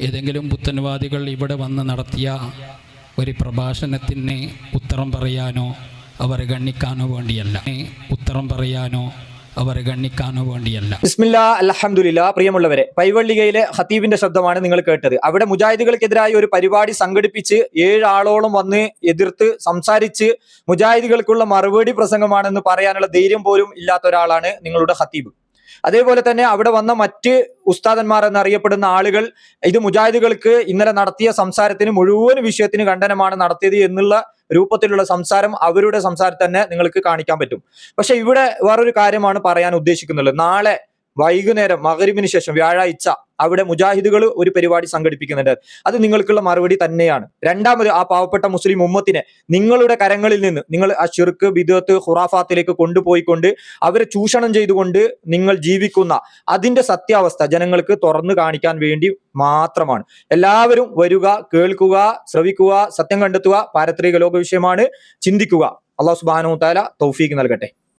ഏതെങ്കിലും പുത്തൻവാദികൾ ഇവിടെ വന്ന് നടത്തിയ ഒരു പ്രഭാഷണത്തിന് ഉത്തരം പറയാനോ അവർ ഗണ്ണിക്കാനോ വേണ്ടിയല്ല. ഉത്തരം പറയാനോ അവർ ഗണ്ണിക്കാനോ വേണ്ടിയല്ല. ബിസ്മില്ല അലഹമുല്ല പ്രിയമുള്ളവരെ പൈവള്ളികയിലെ ഹത്തീബിന്റെ ശബ്ദമാണ് നിങ്ങൾ കേട്ടത്. അവിടെ മുജാഹിദുകൾക്കെതിരായി ഒരു പരിപാടി സംഘടിപ്പിച്ച് ഏഴാളോളം വന്ന് എതിർത്ത് സംസാരിച്ച് മുജാഹിദികൾക്കുള്ള മറുപടി പ്രസംഗമാണെന്ന് പറയാനുള്ള ധൈര്യം പോലും ഇല്ലാത്ത ഒരാളാണ് നിങ്ങളുടെ ഹത്തീബ് അതേപോലെ തന്നെ അവിടെ വന്ന മറ്റ് ഉസ്താദന്മാർ എന്നറിയപ്പെടുന്ന ആളുകൾ ഇത് മുജാഹിദുകൾക്ക് ഇന്നലെ നടത്തിയ സംസാരത്തിന് മുഴുവൻ വിഷയത്തിന് ഖണ്ഡനമാണ് നടത്തിയത് എന്നുള്ള രൂപത്തിലുള്ള സംസാരം അവരുടെ സംസാരം തന്നെ നിങ്ങൾക്ക് കാണിക്കാൻ പറ്റും. പക്ഷെ ഇവിടെ വേറൊരു കാര്യമാണ് പറയാൻ ഉദ്ദേശിക്കുന്നത്. നാളെ വൈകുന്നേരം മകരിവിന് ശേഷം വ്യാഴാഴ്ച അവിടെ മുജാഹിദുകൾ ഒരു പരിപാടി സംഘടിപ്പിക്കുന്നുണ്ട്. അത് നിങ്ങൾക്കുള്ള മറുപടി തന്നെയാണ്. രണ്ടാമത് ആ പാവപ്പെട്ട മുസ്ലിം ഉമ്മത്തിനെ നിങ്ങളുടെ കരങ്ങളിൽ നിന്ന് നിങ്ങൾ ആ ഷിർക്ക് ബിദത്ത് ഹുറാഫാത്തിലേക്ക് കൊണ്ടുപോയിക്കൊണ്ട് അവരെ ചൂഷണം ചെയ്തുകൊണ്ട് നിങ്ങൾ ജീവിക്കുന്ന അതിന്റെ സത്യാവസ്ഥ ജനങ്ങൾക്ക് തുറന്നു കാണിക്കാൻ വേണ്ടി മാത്രമാണ്. എല്ലാവരും വരിക കേൾക്കുക ശ്രവിക്കുക സത്യം കണ്ടെത്തുക പാരത്രിക ലോക വിഷയമാണ് ചിന്തിക്കുക. അള്ളാഹു സുബാനു താല തൗഫീക്ക് നൽകട്ടെ.